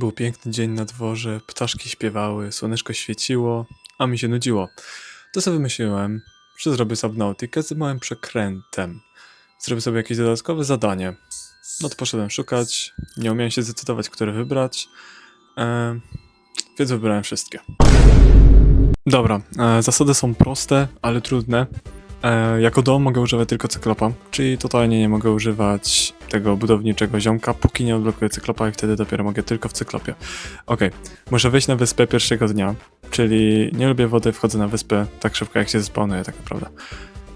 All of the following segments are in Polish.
Był piękny dzień na dworze, ptaszki śpiewały, słoneczko świeciło, a mi się nudziło. To sobie wymyśliłem, że zrobię Subnautikę z małym przekrętem. Zrobię sobie jakieś dodatkowe zadanie. No to poszedłem szukać, nie umiałem się zdecydować, które wybrać, e, więc wybrałem wszystkie. Dobra, e, zasady są proste, ale trudne. E, jako dom mogę używać tylko cyklopa, czyli totalnie nie mogę używać tego budowniczego ziomka, póki nie odblokuję cyklopa i wtedy dopiero mogę tylko w cyklopie. Okej, muszę wejść na wyspę pierwszego dnia, czyli nie lubię wody, wchodzę na wyspę tak szybko jak się zespawnuje tak naprawdę.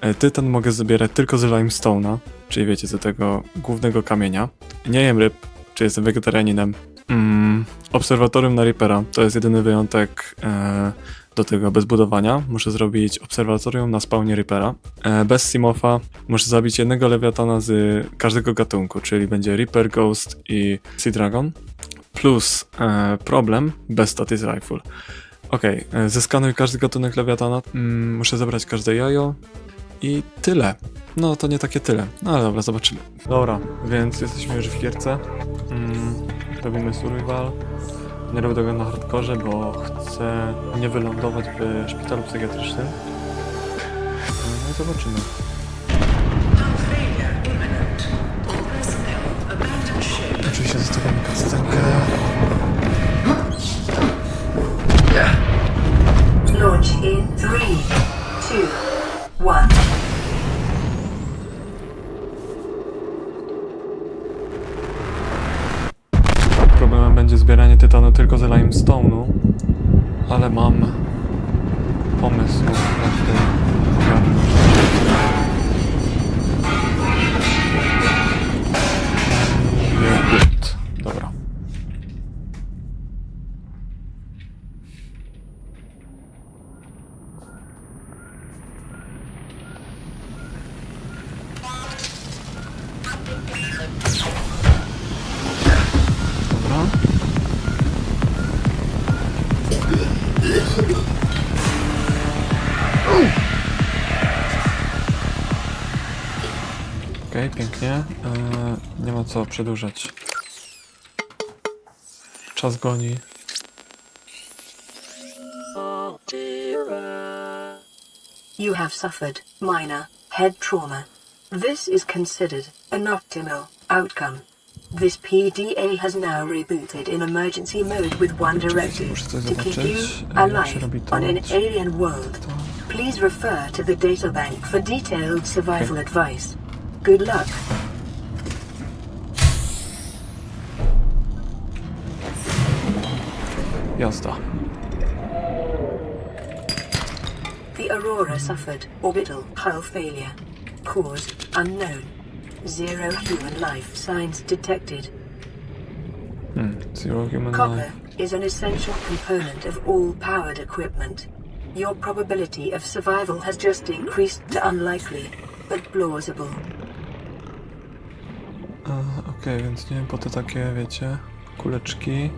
E, Tytan mogę zbierać tylko z limestone'a, czyli wiecie, z tego głównego kamienia. Nie jem ryb, czy jestem wegetarianinem. Mm, obserwatorium na Reapera to jest jedyny wyjątek e, do tego bez budowania. Muszę zrobić obserwatorium na spawnie Reapera. E, bez Simofa muszę zabić jednego lewiatana z każdego gatunku, czyli będzie Reaper, Ghost i Sea Dragon. Plus e, problem bez status rifle. Okej, okay, zeskanuj każdy gatunek lewiatana. Mm, muszę zebrać każde jajo. I tyle. No to nie takie tyle. No ale dobra, zobaczymy. Dobra, więc jesteśmy już w gierce. Mm, robimy survival. Nie robię tego na hardkorze, bo chcę nie wylądować w szpitalu psychiatrycznym. No i zobaczymy. Oczywiście zostawiamy kastenkę. Launch in 3, 2, 1. będzie zbieranie tytanu tylko z limestone'u, ale mam pomysł, jak to przedłużać. Czas goni. You have suffered minor head trauma. This is considered an optimal outcome. This PDA has now rebooted in emergency mode with one directive to keep you zobaczyć, jak się robi alive on an alien world. Please refer to the databank for detailed survival advice. Good luck. Jazda. The Aurora suffered orbital hull failure. Cause unknown. Zero human life signs detected. Hmm. Zero human Copper life. is an essential component of all powered equipment. Your probability of survival has just increased to unlikely, but plausible. Okej, więc nie wiem, po te takie, wiecie, kuleczki.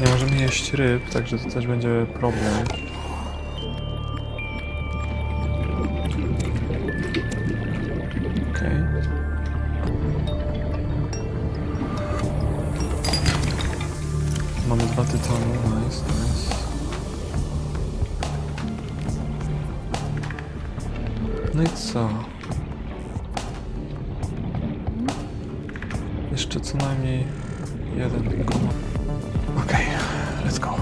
Nie możemy jeść ryb, także to też będzie problem. Okej. Mamy dwa tytany, nice, nice. No i co? Jeszcze co najmniej jeden tylko. Okej, let's go.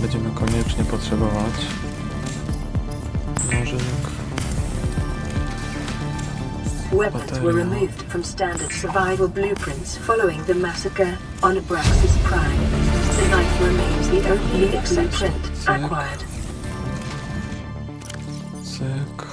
Będziemy koniecznie potrzebować nożyk. Weapons were removed from standard survival blueprints following the massacre on Abraxas Prime. The knife remains the only exception acquired. Cyk.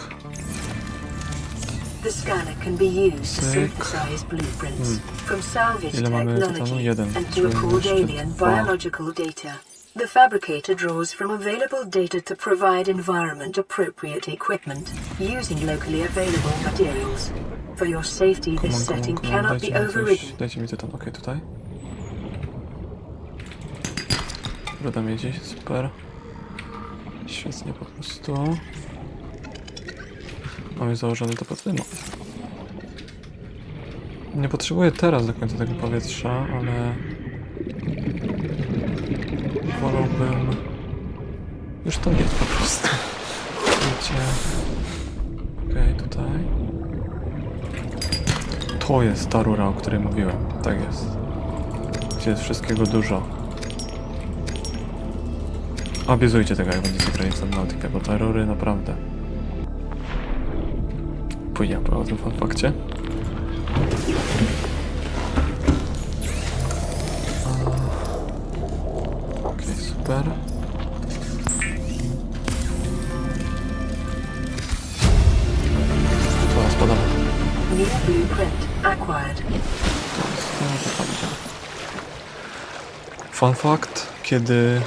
The scanner can be used to Cyk. synthesize blueprints Hmm. from salvaged Ile mamy tytanu? technology Jeden. and to Czyli record jeszcze alien dwa. biological data. The fabricator draws from available data to provide environment appropriate equipment using locally available materials. For your safety, Come this on, come on, setting come on, cannot dajcie be mi coś. overridden. Dajcie mi tytan, okej, tutaj. Będę mieć, super. Świetnie po prostu. Mamy założony to dymą. Nie potrzebuję teraz do końca tego powietrza, ale... Wolałbym... Już to mieć po prostu. Wiecie... Okej, tutaj. To jest ta rura, o której mówiłem. Tak jest. Gdzie jest wszystkiego dużo. Obiezujcie tego, jak będziecie grali w Subnautica, bo te rury naprawdę... Pójdę po tym fakcie. Okej, super. Podam. New blueprint acquired. Fun fact, kiedy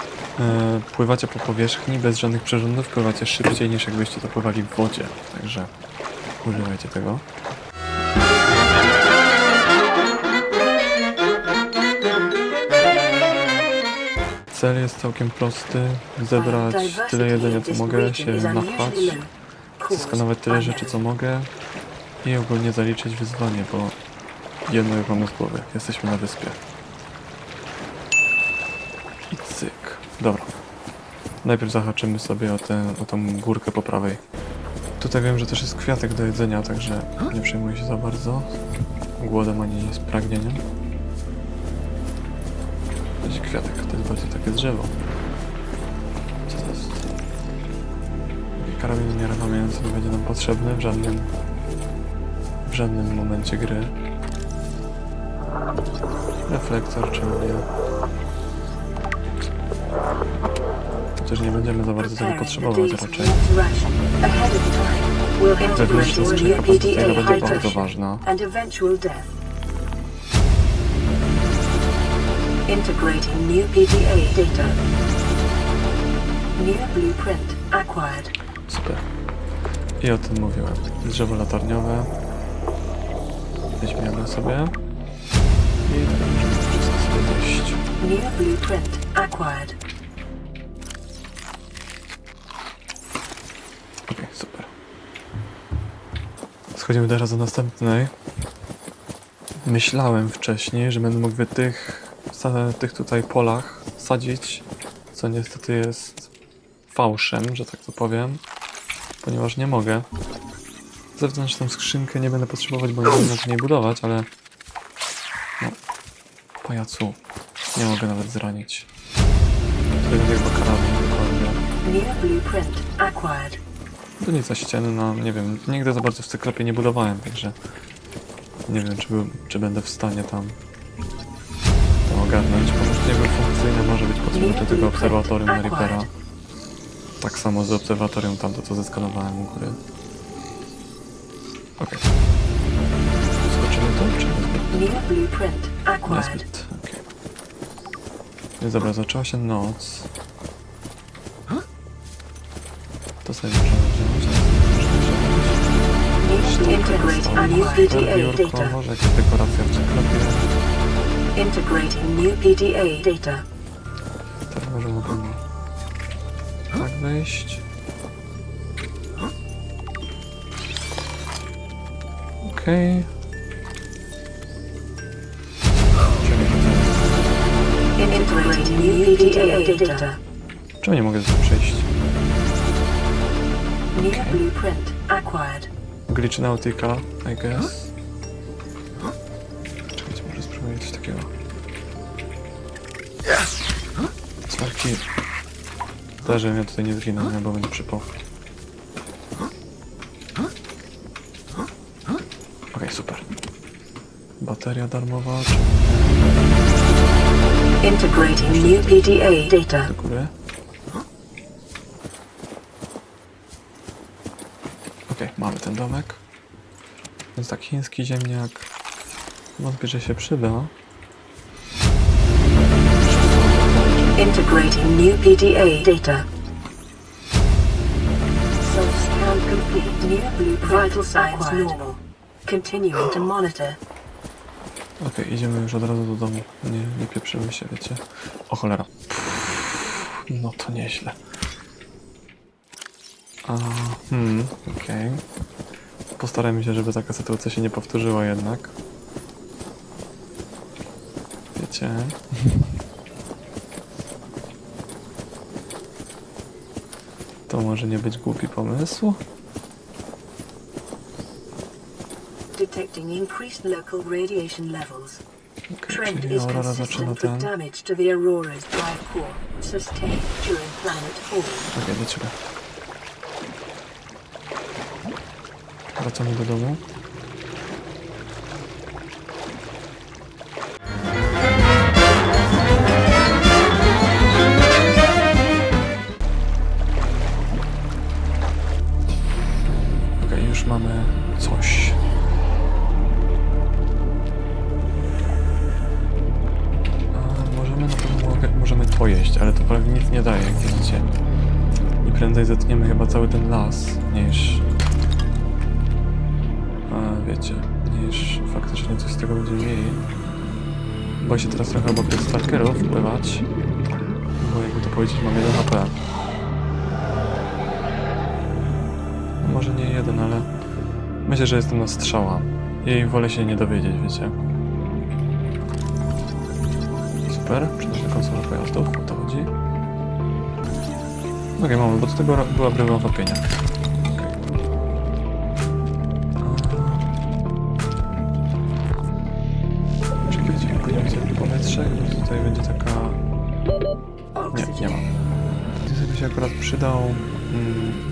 pływacie po powierzchni bez żadnych przyrządów, pływacie szybciej niż jakbyście to pływali w wodzie. Także używajcie tego. Cel jest całkiem prosty. Zebrać tyle jedzenia co mogę, się nachwać, zeskanować tyle rzeczy co mogę i ogólnie zaliczyć wyzwanie, bo jedno już mamy z głowy. Jesteśmy na wyspie. I cyk. Dobra. Najpierw zahaczymy sobie o, tę, o tą górkę po prawej. Tutaj wiem, że też jest kwiatek do jedzenia, także nie przejmuję się za bardzo. Głodem ani spragnieniem. Będzie kwiatek, to jest bardziej takie drzewo. Co to jest? Karabin nieruchamiający nie będzie nam potrzebny w żadnym w żadnym momencie gry. Reflektor, czemu nie? Chociaż nie będziemy za bardzo tego potrzebować raczej. Wewnętrzna skrzynka pozycyjna będzie bardzo ważna. and eventual death. Integrating new PDA data. New blueprint acquired. Super. I o tym mówiłem. Drzewo latarniowe. Weźmiemy sobie. I tak możemy wszystko sobie wyjść. New blueprint acquired. Schodzimy teraz do następnej. Myślałem wcześniej, że będę mógł w tych, tych tutaj polach sadzić, co niestety jest fałszem, że tak to powiem, ponieważ nie mogę. Zewnętrzną skrzynkę nie będę potrzebować, bo nie będę mógł w niej budować, ale... No, pajacu, nie mogę nawet zranić. To będzie chyba karabin dokładnie. New blueprint acquired. Donica ściany, no nie wiem, nigdy za bardzo w sklepie nie budowałem, także nie wiem, czy, był, czy będę w stanie tam to ogarnąć. Możliwe funkcyjne może być potrzebne do tego obserwatorium na Reapera. Tak samo z obserwatorium tamto, co zeskanowałem u góry. Okej. Skoczymy to, czy. Niezbyt, okej. Więc dobra, zaczęła się noc. To sobie możemy Biurko, data. może jakaś dekoracja w. Integrating new PDA data. Tak, może mogę tak wejść. Okej. Integrating new PDA data. Czemu nie mogę tu przejść? New blueprint acquired. Glitch Nautica, I guess. Czekajcie, może spróbuję coś takiego. Smarki. Zdarzy mnie tutaj nie zginął, nie, bo będzie przypał. Okej, super. Bateria darmowa, Integrating new PDA data. do góry? Okej, mamy ten domek. Więc tak, chiński ziemniak. Wątpię, że się przyda. Integrating new PDA data. Self-scan complete. New blueprint vital signs normal. Continuing to monitor. Okej, idziemy już od razu do domu. Nie, nie pieprzymy się, wiecie. O cholera. Pff, no to nieźle. A, hmm, okej. Postarajmy się, żeby taka sytuacja się nie powtórzyła jednak. Wiecie. To może nie być głupi pomysł. Detecting increased local radiation levels. Trend is consistent ten. with damage to the Aurora's drive core sustained during planet fall. Okej, do ciebie. Wracamy do domu. Okej, już mamy coś. A, możemy na możemy to jeść, ale to prawie nic nie daje, jak widzicie. I prędzej zetniemy chyba cały ten las, niż... Wiecie, niż faktycznie coś z tego będziemy mieli. Boję się teraz trochę obok tych stalkerów wpływać, bo jakby to powiedzieć mam 1 HP. No może nie jeden, ale myślę, że jestem na strzała. I wolę się nie dowiedzieć, wiecie. Super, przynoszę konsolę pojazdów, o to chodzi. Okej, mamy, bo do tego była bryła wapienia.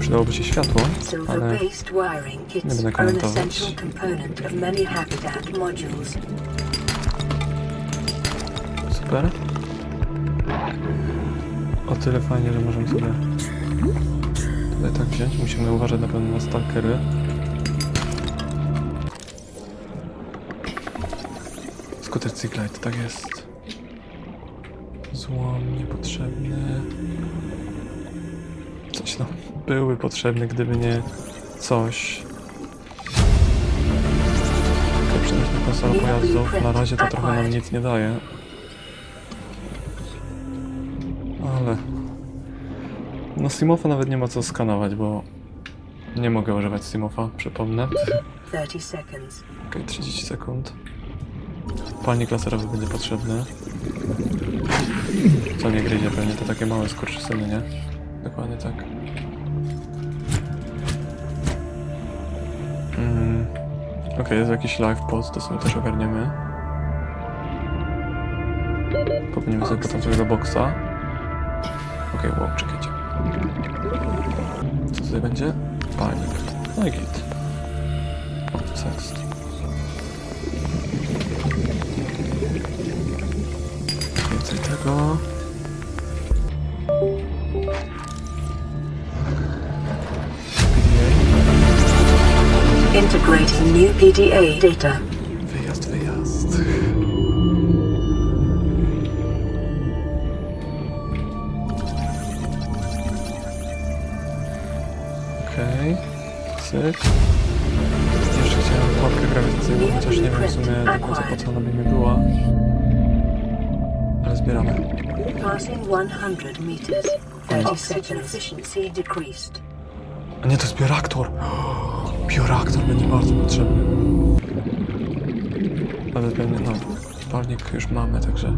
Przydałoby się światło, ale... Kits będę komentować. Super. O tyle fajnie, że możemy sobie tutaj tak wziąć. Musimy uważać na pewno na stalkery. Skuter Cyclite, tak jest. Złom niepotrzebny. Były potrzebne, gdyby nie coś. Okej, przenośna konsola pojazdów. Na razie to trochę nam nic nie daje. Ale... No Simofa nawet nie ma co skanować, bo nie mogę używać Simofa, przypomnę. 30 seconds. Okej, 30 sekund. Palnik laserowy będzie potrzebny. Co nie gryzie pewnie, to takie małe skurczysyny, nie? Dokładnie tak. Okej, jest jakiś live pod, to sobie też ogarniemy. Popniemy sobie potem swojego boksa. Okej, wow, czekajcie. Co tutaj będzie? Palnik. No i git. O, co jest? Więcej tego. PDA data. Wyjazd, wyjazd. Okej, cyk. Jeszcze chciałem pułapkę grawitacyjną, chociaż nie wiem w sumie do końca po co ona by mi była. Ale zbieramy. Passing 100 meters. 30 seconds. Efficiency decreased. A nie, to jest bioreaktor! Bioreaktor będzie bardzo potrzebny. Ale pewnie, no, palnik już mamy, także...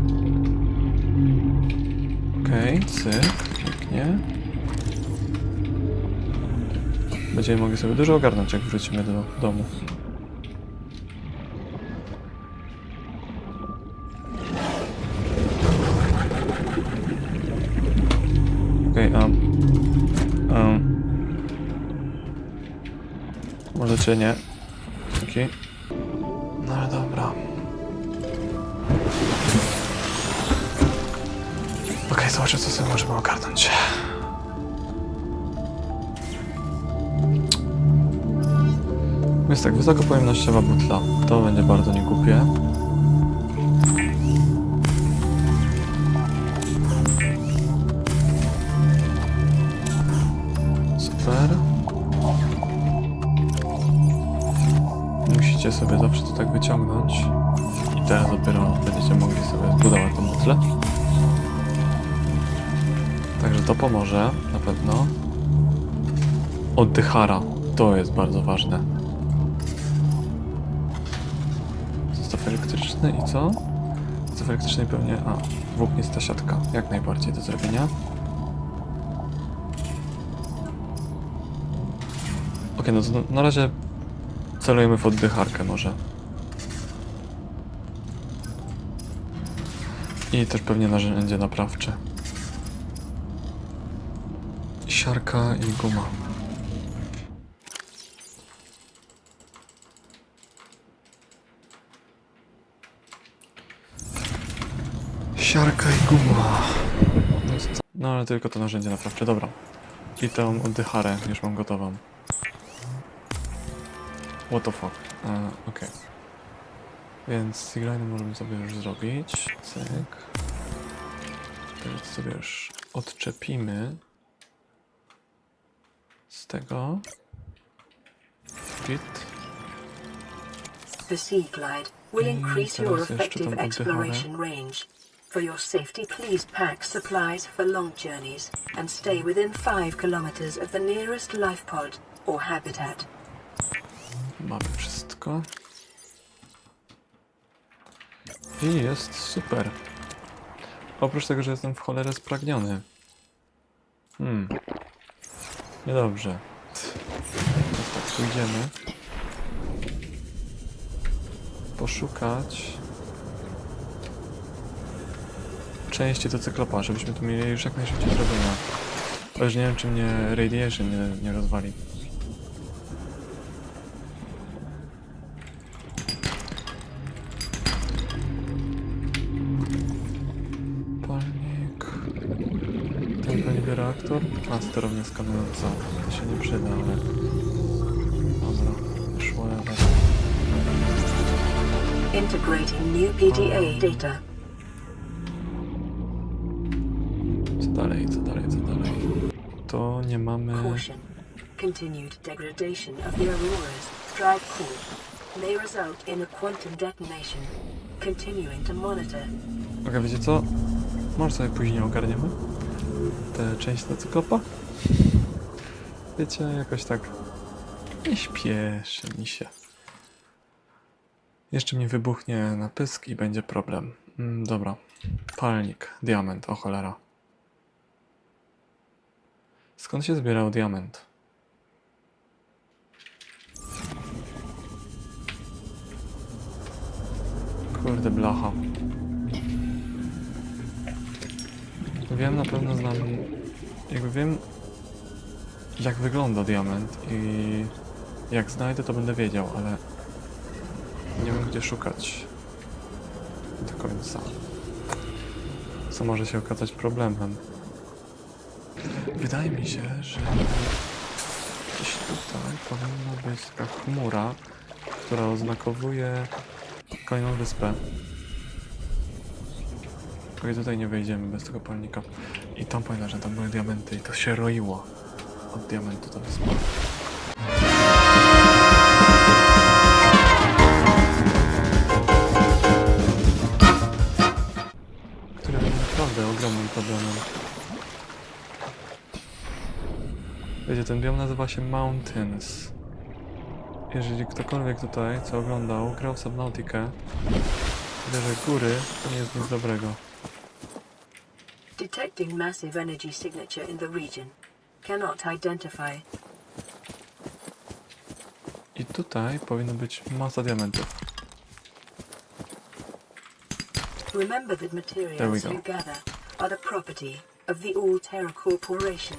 Okej, cyk, pięknie. Będziemy mogli sobie dużo ogarnąć, jak wrócimy do domu. Możecie nie. Dzięki. No dobra. Okej, zobaczę co sobie możemy ogarnąć. Jest tak, wysokopojemnościowa butla. To będzie bardzo niegłupie. Musicie sobie zawsze to tak wyciągnąć. I teraz dopiero będziecie mogli sobie zbudować tą butlę. Także to pomoże na pewno. oddychara. To jest bardzo ważne. Zestaw elektryczny i co? Zestaw elektryczny pewnie... A, włóknista siatka. Jak najbardziej do zrobienia. Okej, no to na razie celujemy w oddycharkę może. I też pewnie narzędzie naprawcze. Siarka i guma. Siarka i guma. No ale tylko to narzędzie naprawcze, dobra. I tą oddycharę już mam gotową. What the fuck. Uh, e, Okej. Więc Sigliny możemy sobie już zrobić. Cyk. Teraz sobie już odczepimy z tego. Git. The Sea Glide will increase your effective exploration range. For your safety, please pack supplies for long journeys and stay within 5 kilometers of the nearest life pod or habitat. Mamy wszystko. I jest super. Oprócz tego, że jestem w cholerę spragniony. Hmm. Niedobrze. Teraz tak, pójdziemy. Poszukać części do cyklopaa, żebyśmy tu mieli już jak najszybciej zrobione. Bo już nie wiem, czy mnie radiation nie, nie rozwali. Sterownia skanująca. To się nie przyda, ale... Dobra, wyszło lewe. Integrating new PDA data. Co dalej, co dalej, co dalej? To nie mamy... Caution. Continued degradation of the Aurora's drive core may result in a quantum detonation. Continuing to monitor. Okej, wiecie co? Może sobie później ogarniemy tę część do cyklopa? Wiecie, jakoś tak nie śpieszy mi się. Jeszcze mi wybuchnie na pysk i będzie problem. Mm, dobra. Palnik, diament, o cholera. Skąd się zbierał diament? Kurde blacha. Wiem na pewno znam. Jakby wiem jak wygląda diament i jak znajdę to będę wiedział, ale nie wiem gdzie szukać do końca. Co może się okazać problemem. Wydaje mi się, że gdzieś tutaj powinna być taka chmura, która oznakowuje kolejną wyspę. Okej, tutaj nie wejdziemy bez tego palnika. I tam pamiętam, że tam były diamenty i to się roiło. Od diamentu ta wyspa. Które będzie naprawdę ogromnym problemem. Wiecie, ten biom nazywa się Mountains. Jeżeli ktokolwiek tutaj, co oglądał, grał w Subnautikę, że góry to nie jest nic dobrego. Detecting massive energy signature in the region. Cannot identify. I tutaj powinno być masa diamentów. Remember that materials you gather are the property of the All-Terra Corporation.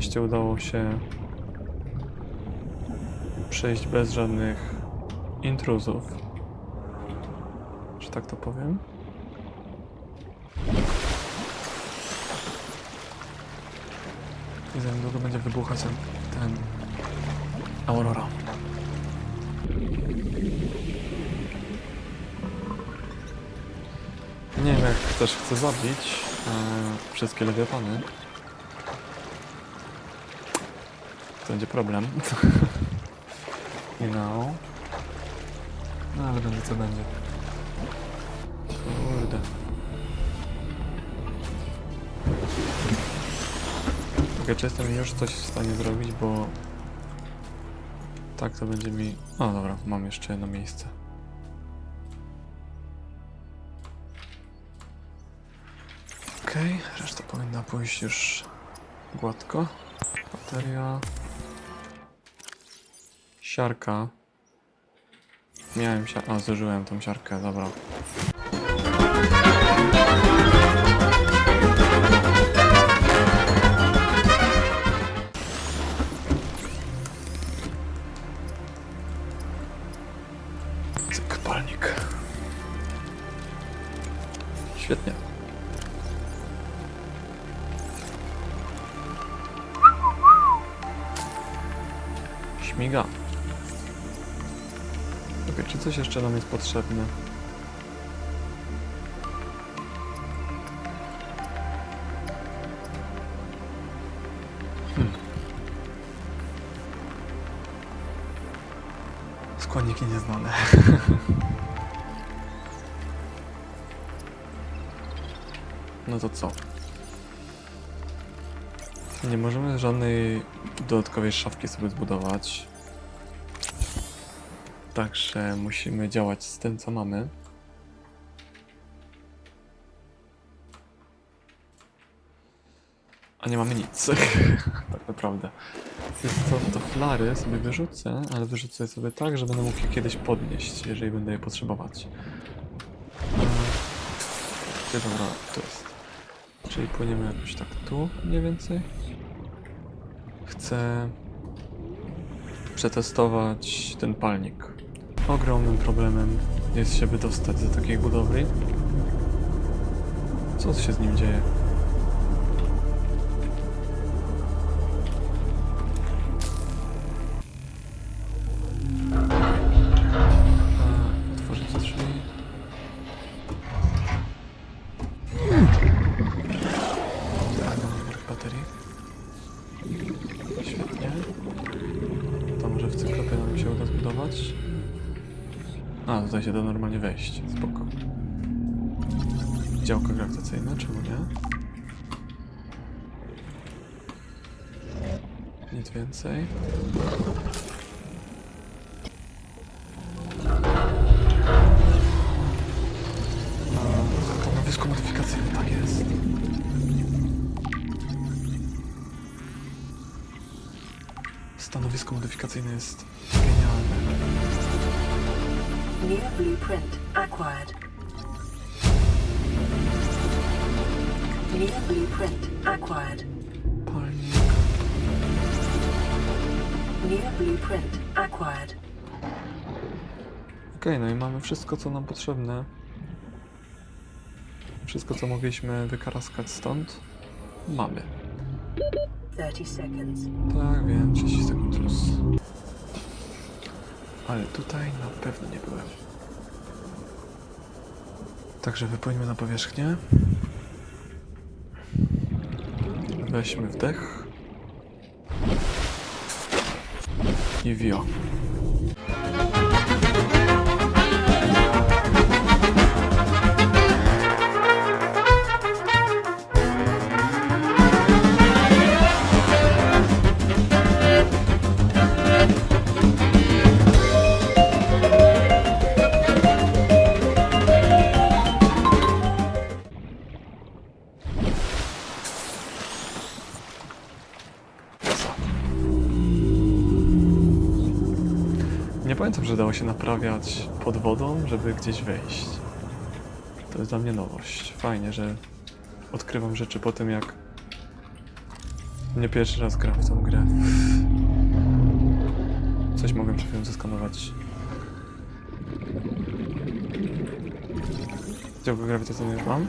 Szczęście udało się przejść bez żadnych intruzów. Że tak to powiem. I za niedługo będzie wybuchać ten, Aurora. Nie wiem jak też chcę zabić e, wszystkie lewiatany. To będzie problem. you know. No ale będzie co będzie. Kurde. Okej, czy jestem już coś w stanie zrobić, bo... Tak to będzie mi... O dobra, mam jeszcze jedno miejsce. Okej, reszta powinna pójść już gładko. Bateria. Siarka. Miałem siarkę. A, zużyłem tą siarkę, dobra. Cyk, palnik. Świetnie. Śmiga. Okej, czy coś jeszcze nam jest potrzebne? Hmm. Składniki nieznane. no to co? Nie możemy żadnej dodatkowej szafki sobie zbudować. Także musimy działać z tym, co mamy. A nie mamy nic, tak naprawdę. Więc to, flary sobie wyrzucę, ale wyrzucę je sobie tak, że będę mógł je kiedyś podnieść, jeżeli będę je potrzebować. Eee, Gdzie dobra, to jest. Czyli płyniemy jakoś tak tu, mniej więcej. Chcę przetestować ten palnik. Ogromnym problemem jest się wydostać z takiej budowli. Co się z nim dzieje? Grawitacyjne, czemu nie? Nic więcej. Stanowisko modyfikacyjne, tak jest. Stanowisko modyfikacyjne jest genialne. New blueprint acquired. New blueprint acquired. Palnik. New blueprint acquired. Okej, no i mamy wszystko, co nam potrzebne. Wszystko, co mogliśmy wykaraskać stąd, mamy. 30 seconds. Tak, wiem, 30 sekund plus. Ale tutaj na pewno nie byłem. Także wypłyńmy na powierzchnię. Weźmy wdech. I wio. Naprawiać pod wodą, żeby gdzieś wejść. To jest dla mnie nowość. Fajnie, że odkrywam rzeczy po tym, jak nie pierwszy raz gram w tą grę. Coś mogłem przed chwilą zeskanować. Działko grawitacyjne już mam?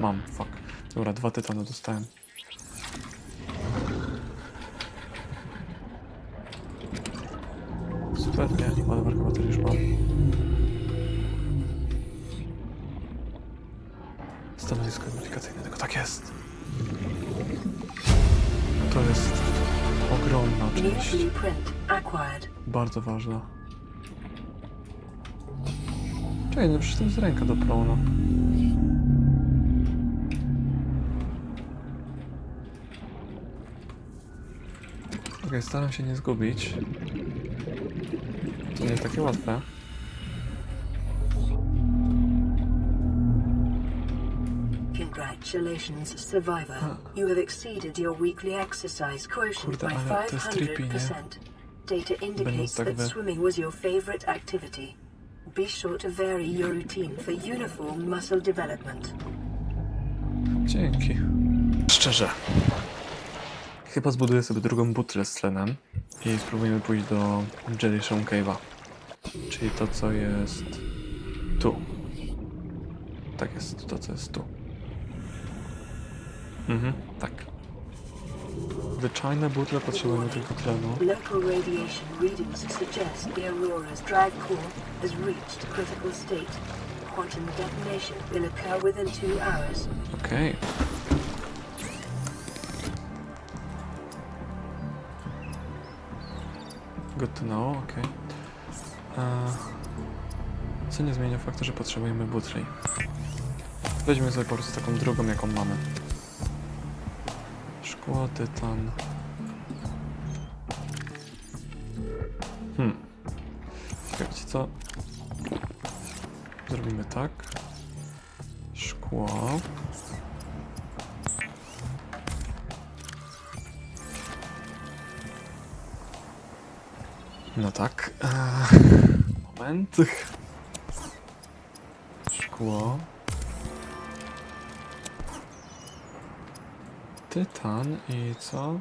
Mam, fuck. Dobra, dwa tytany dostałem. Bardzo ważna. Czekaj, no przecież to jest ręka do prona. Okej, staram się nie zgubić. To nie jest takie łatwe. Congratulations, survivor. You have exceeded your weekly exercise quotient by ale to jest trippy, nie? 500%. Data indicates tak that swimming was your favorite activity. Be sure to vary your routine for uniform muscle development. Dzięki. Szczerze. Chyba zbuduję sobie drugą butlę z tlenem i spróbujemy pójść do Jelly Shown Cave'a. Czyli to, co jest tu. Tak jest, to, co jest tu. Mhm, tak. Zwyczajne butle potrzebujemy tylko tlenu. Local radiation readings suggest the Aurora's drive core has reached critical state. Quantum detonation will occur within two hours. Okej. Good to know, okej. Okay. Co nie zmienia faktu, że potrzebujemy butli. Weźmy sobie po prostu taką drugą, jaką mamy. Szkło, tytan. Hmm. Czekaj, wiecie co? Zrobimy tak. Szkło. No tak. Eee, moment. Szkło. Tytan i co?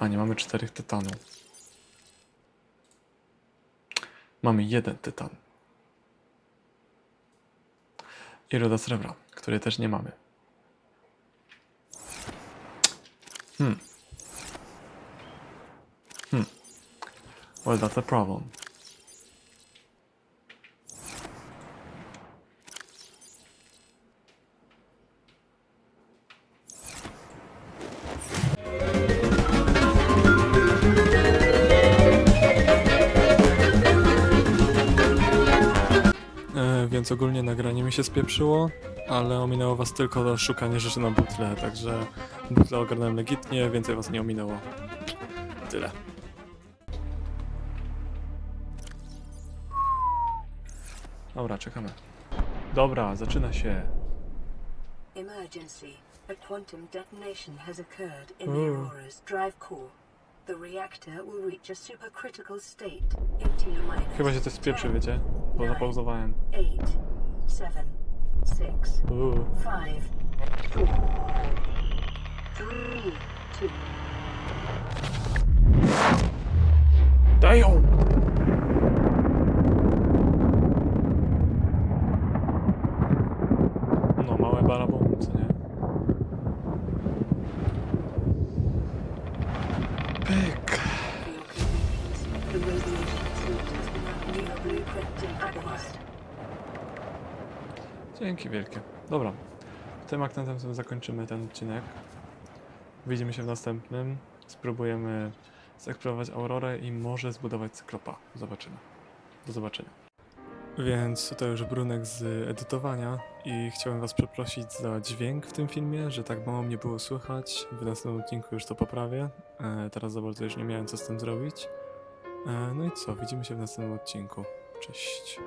A nie mamy czterech tytanów. Mamy jeden tytan. I ruda srebra, której też nie mamy. Hmm. Hmm. Well, that's a problem. Ogólnie nagranie mi się spieprzyło, ale ominęło was tylko szukanie rzeczy na butle, także butle ogarnąłem legitnie, więcej was nie ominęło. Tyle. Dobra, czekamy. Dobra, zaczyna się. Emergency. A quantum detonation has occurred in the. Aurora's drive core. The reactor will reach a supercritical state in T Chyba się coś spieprzy, wiecie? bo zapauzowałem. Eight, seven, six, five, four, three, two. Dzięki wielkie. Dobra. Tym akcentem sobie zakończymy ten odcinek. Widzimy się w następnym. Spróbujemy zeksplorować Aurorę i może zbudować Cyklopa. Zobaczymy. Do zobaczenia. Więc tutaj już Brunek z edytowania i chciałem Was przeprosić za dźwięk w tym filmie, że tak mało mnie było słychać. W następnym odcinku już to poprawię. E, teraz za bardzo już nie miałem co z tym zrobić. E, no i co, widzimy się w następnym odcinku. Cześć.